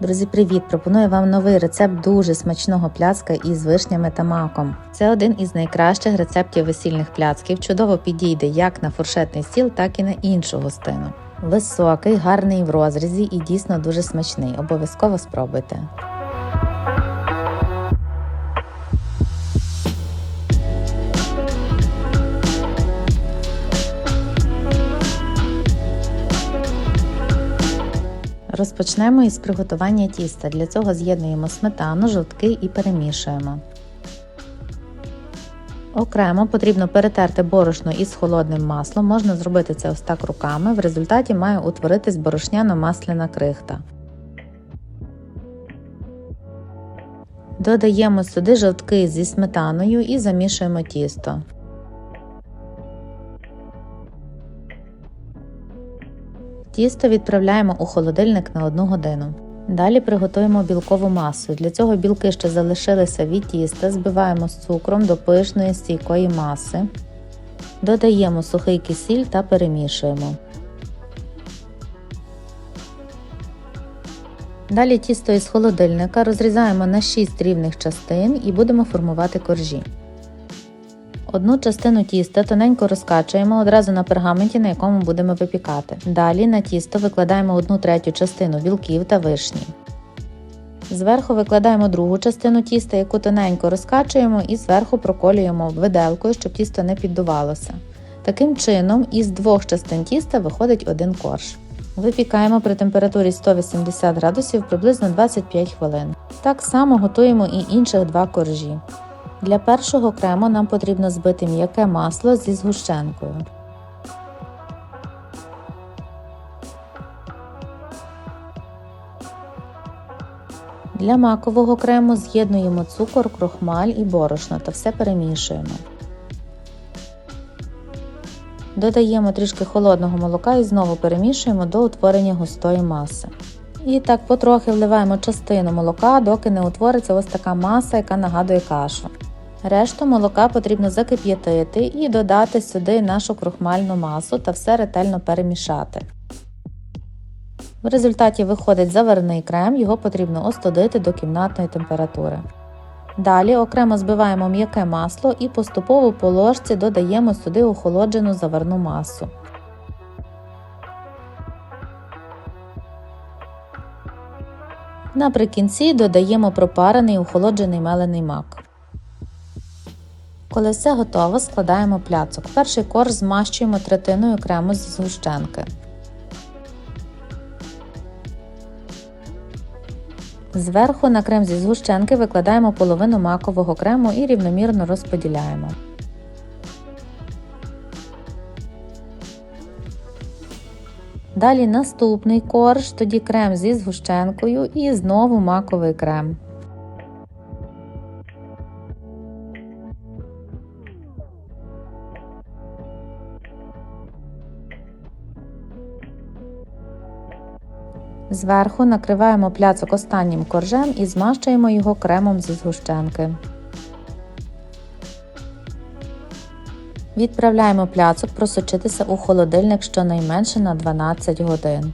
Друзі, привіт! Пропоную вам новий рецепт дуже смачного пляцка із вишнями та маком. Це один із найкращих рецептів весільних пляцків. Чудово підійде як на фуршетний стіл, так і на іншу гостину. Високий, гарний в розрізі і дійсно дуже смачний. Обов'язково спробуйте. Розпочнемо із приготування тіста. Для цього з'єднуємо сметану, жовтки і перемішуємо. Окремо потрібно перетерти борошно із холодним маслом. Можна зробити це ось так руками. В результаті має утворитись борошняно-масляна крихта. Додаємо сюди жовтки зі сметаною і замішуємо тісто. Тісто відправляємо у холодильник на 1 годину. Далі приготуємо білкову масу. Для цього білки, що залишилися від тіста, збиваємо з цукром до пишної стійкої маси. Додаємо сухий кисіль та перемішуємо. Далі тісто із холодильника розрізаємо на 6 рівних частин і будемо формувати коржі. Одну частину тіста тоненько розкачуємо одразу на пергаменті, на якому будемо випікати. Далі на тісто викладаємо одну третю частину білків та вишні. Зверху викладаємо другу частину тіста, яку тоненько розкачуємо і зверху проколюємо виделкою, щоб тісто не піддувалося. Таким чином, із двох частин тіста виходить один корж. Випікаємо при температурі 180 градусів приблизно 25 хвилин. Так само готуємо і інших два коржі. Для першого крему нам потрібно збити м'яке масло зі згущенкою. Для макового крему з'єднуємо цукор, крохмаль і борошно та все перемішуємо. Додаємо трішки холодного молока і знову перемішуємо до утворення густої маси. І так потрохи вливаємо частину молока, доки не утвориться ось така маса, яка нагадує кашу. Решту молока потрібно закип'ятити і додати сюди нашу крохмальну масу та все ретельно перемішати. В результаті виходить заварений крем, його потрібно остудити до кімнатної температури. Далі окремо збиваємо м'яке масло і поступово по ложці додаємо сюди охолоджену заварну масу. Наприкінці додаємо пропарений охолоджений мелений мак. Коли все готово, складаємо пляцок. Перший корж змащуємо третиною крему зі згущенки. Зверху на крем зі згущенки викладаємо половину макового крему і рівномірно розподіляємо. Далі наступний корж, тоді крем зі згущенкою і знову маковий крем. Зверху накриваємо пляцок останнім коржем і змащуємо його кремом зі згущенки. Відправляємо пляцок просочитися у холодильник щонайменше на 12 годин.